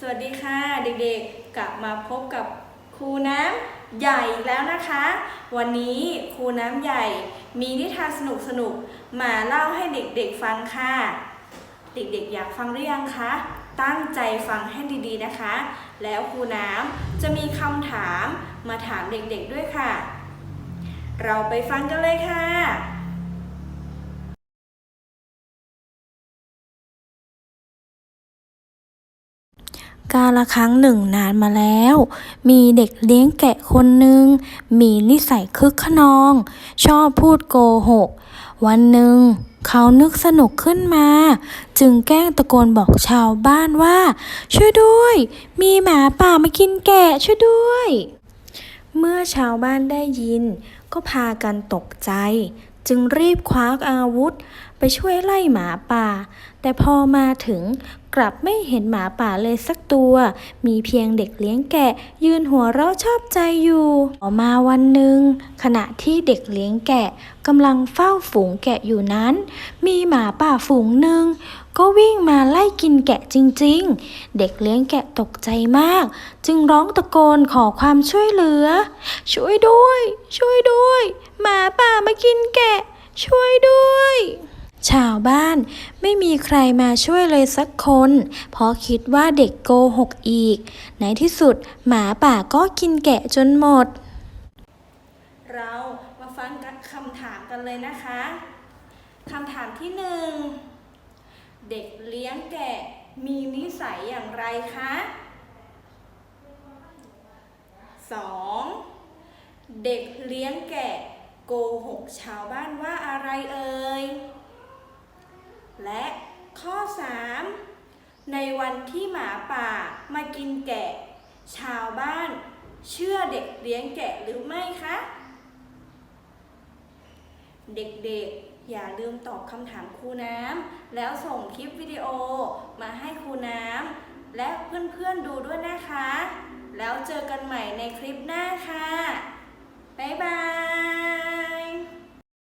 สวัสดีค่ะเด็กๆ กลับมาพบกับครูน้ำใหญ่แล้วนะคะ วันนี้ครูน้ำใหญ่มีนิทานสนุกๆมาเล่าให้เด็กๆฟังค่ะ เด็กๆอยากฟังหรือยังคะ ตั้งใจฟังให้ดีๆนะคะ แล้วครูน้ำจะมีคำถามมาถามเด็กๆด้วยค่ะ เราไปฟังกันเลยค่ะ กาละครั้งหนึ่งนานมาแล้ว มีเด็กเลี้ยงแกะคนหนึ่งมีนิสัยคึกขนอง ชอบพูดโกหก วันหนึ่ง เขานึกสนุกขึ้นมา จึงแกล้งตะโกนบอกชาวบ้านว่า ช่วยด้วย มีหมาป่ามากินแกะช่วยด้วย เมื่อชาวบ้านได้ยิน ก็พากันตกใจ จึงรีบคว้าอาวุธ ไปช่วยไล่หมาป่า แต่พอมาถึง กลับไม่เห็นหมาป่าเลยสักตัว มีเพียงเด็กเลี้ยงแกะ ยืนหัวเราะชอบใจอยู่ต่อมาวันหนึ่ง ขณะที่เด็กเลี้ยงแกะกำลังเฝ้าฝูงแกะอยู่นั้น มีหมาป่าฝูงหนึ่งก็วิ่งมาไล่กินแกะจริง ๆ เด็กเลี้ยงแกะตกใจมาก จึงร้องตะโกนขอความช่วยเหลือ ช่วยด้วย ช่วยด้วย หมาป่ามากินแกะ ช่วยด้วย ชาวบ้าน ไม่มีใครมาช่วยเลยสักคน เพราะคิดว่าเด็กโกหกอีก ในที่สุดหมาป่าก็กินแกะจนหมด เรามาฟังคำถามกันเลยนะคะคำถามที่หนึ่งเด็กเลี้ยงแกะมีนิสัยอย่างไรคะสองเด็กเลี้ยงแกะโกหกชาวบ้านว่าอะไรเอ่ย และข้อ 3 ในวันที่หมาป่ามากินแกะ ชาวบ้าน เชื่อเด็กเลี้ยงแกะหรือไม่คะ เด็กๆ อย่าลืมตอบคำถามครูน้ำแล้วส่งคลิปวิดีโอมาให้ครูน้ำและเพื่อนๆดูด้วยนะคะ แล้วเจอกันใหม่ในคลิปหน้าค่ะ